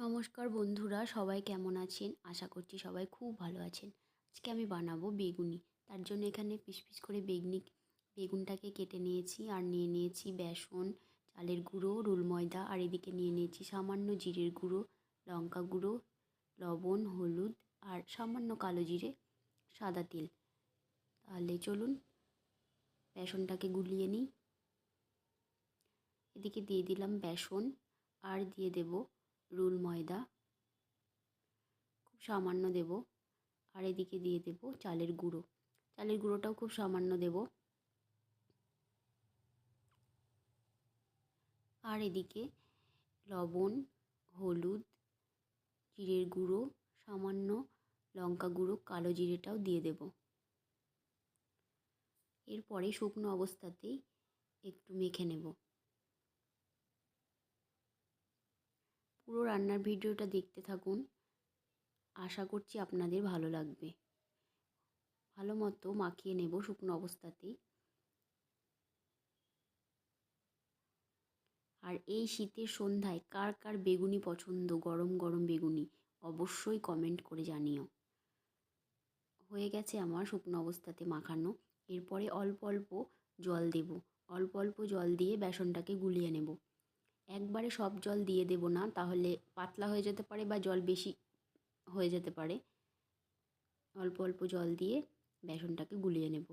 নমস্কার বন্ধুরা, সবাই কেমন আছেন? আশা করছি সবাই খুব ভালো আছেন। আজকে আমি বানাবো বেগুনি। তার জন্য এখানে পিস পিস করে বেগনি, বেগুনটাকে কেটে নিয়েছি আর নিয়ে নিয়েছি বেসন, চালের গুঁড়ো, রুল ময়দা আর এদিকে নিয়ে নিয়েছি সামান্য জিরের গুঁড়ো, লঙ্কা গুঁড়ো, লবণ, হলুদ আর সামান্য কালো জিরে, সাদা তেল। তাহলে চলুন বেসনটাকে গুলিয়ে নিই। এদিকে দিয়ে দিলাম বেসন আর দিয়ে দেব রুল ময়দা। খুব সামান্য দেব। আর এদিকে দিয়ে দেব চালের গুঁড়ো। চালের গুঁড়োটাও খুব সামান্য দেব। আর এদিকে লবণ, হলুদ, জিরের গুঁড়ো, সামান্য লঙ্কা গুঁড়ো, কালো জিরেটাও দিয়ে দেব। এরপরে শুকনো অবস্থাতেই একটু মেখে নেব। পুরো রান্নার ভিডিওটা দেখতে থাকুন। আশা করছি আপনাদের ভালো লাগবে। ভালো মতো মাখিয়ে নেব শুকনো অবস্থাতেই। আর এই শীতের সন্ধ্যায় কার কার বেগুনি পছন্দ? গরম গরম বেগুনি অবশ্যই কমেন্ট করে জানিও। হয়ে গেছে আমার শুকনো অবস্থাতে মাখানো। এরপরে অল্প অল্প জল দেব। অল্প অল্প জল দিয়ে বেসনটাকে গুলিয়ে নেব। একবারে সব জল দিয়ে দেব না, তাহলে পাতলা হয়ে যেতে পারে বা জল বেশি হয়ে যেতে পারে। অল্প অল্প জল দিয়ে বেসনটাকে গুলিয়ে নেব।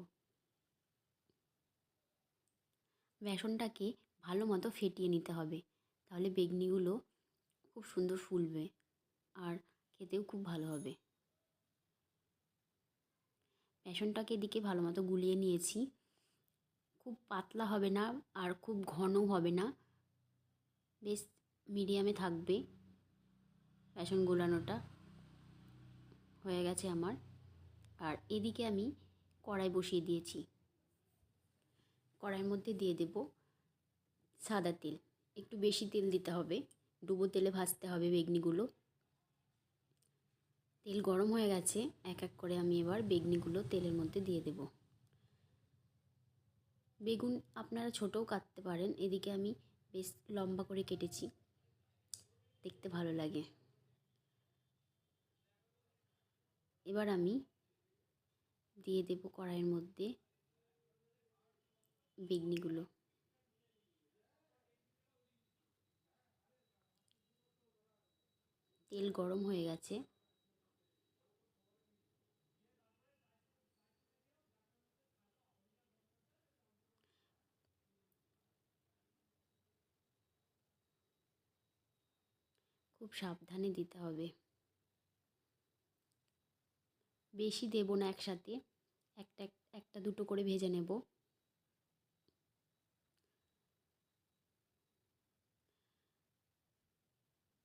বেসনটাকে ভালো মতো ফেটিয়ে নিতে হবে, তাহলে বেগনিগুলো খুব সুন্দর ফুলবে আর খেতেও খুব ভালো হবে। বেসনটাকে এদিকে ভালো মতো গুলিয়ে নিয়েছি। খুব পাতলা হবে না আর খুব ঘনও হবে না। বেশ মিডিয়ামে থাকবে। বেসন গোলানোটা হয়ে গেছে আমার। আর এদিকে আমি কড়াই বসিয়ে দিয়েছি। কড়াইয়ের মধ্যে দিয়ে দেব সাদা তেল। একটু বেশি তেল দিতে হবে। ডুবো তেলে ভাজতে হবে বেগনিগুলো। তেল গরম হয়ে গেছে। এক এক করে আমি এবার বেগনিগুলো তেলের মধ্যে দিয়ে দেব। বেগুন আপনারা ছোটও কাটতে পারেন। এদিকে আমি বেশ লম্বা করে কেটেছি। দেখতে ভালো লাগে। এবার আমি দিয়ে দেব কড়াইয়ের মধ্যে বেগনিগুলো। তেল গরম হয়ে গেছে। খুব সাবধানে দিতে হবে। বেশি দেব না একসাথে। একটা একটা দুটো করে ভেজে নেব।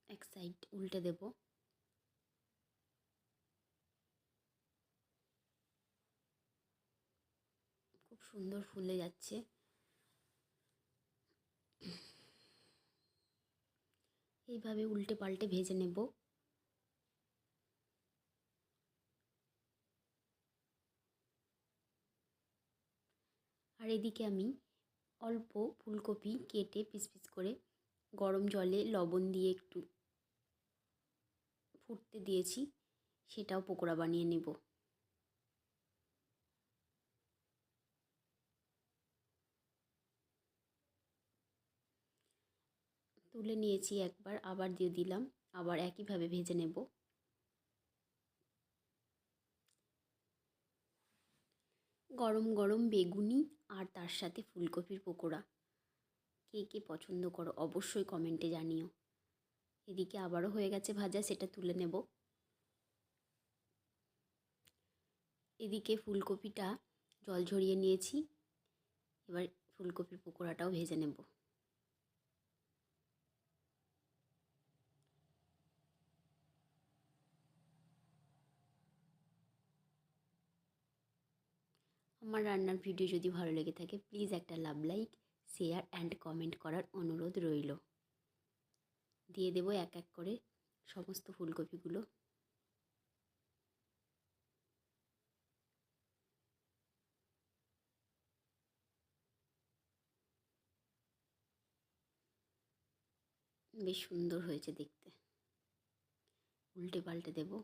এক সাইড উল্টে দেব। খুব সুন্দর ফুলে যাচ্ছে। এইভাবে উল্টে পাল্টে ভেজে নেব। আর এদিকে আমি অল্প ফুলকপি কেটে পিস পিস করে গরম জলে লবণ দিয়ে একটু ফুটতে দিয়েছি, সেটাও পকোড়া বানিয়ে নেব। তুলে নিয়েছি একবার, আবার দিয়ে দিলাম, আবার একইভাবে ভেজে নেব। গরম গরম বেগুনি আর তার সাথে ফুলকপির পকোড়া। কে কে পছন্দ করো অবশ্যই কমেন্টে জানিও। এদিকে আবারও হয়ে গেছে ভাজা, সেটা তুলে নেব। এদিকে ফুলকপিটা জল ঝরিয়ে নিয়েছি, এবার ফুলকপির পকোড়াটাও ভেজে নেব। আমার রান্নার ভিডিও যদি ভালো লেগে থাকে প্লিজ একটা love like share and comment করার অনুরোধ রইল। দিয়ে দেবো এক এক করে সমস্ত ফুলকপিগুলো। বেশ সুন্দর হয়েছে দেখতে। উল্টে পাল্টে দেবো।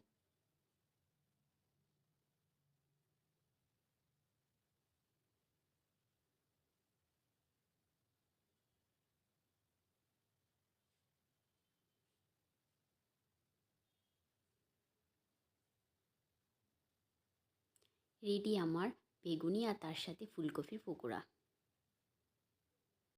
রেডি আমার বেগুনি আর তার সাথে ফুলকপির পকোড়া।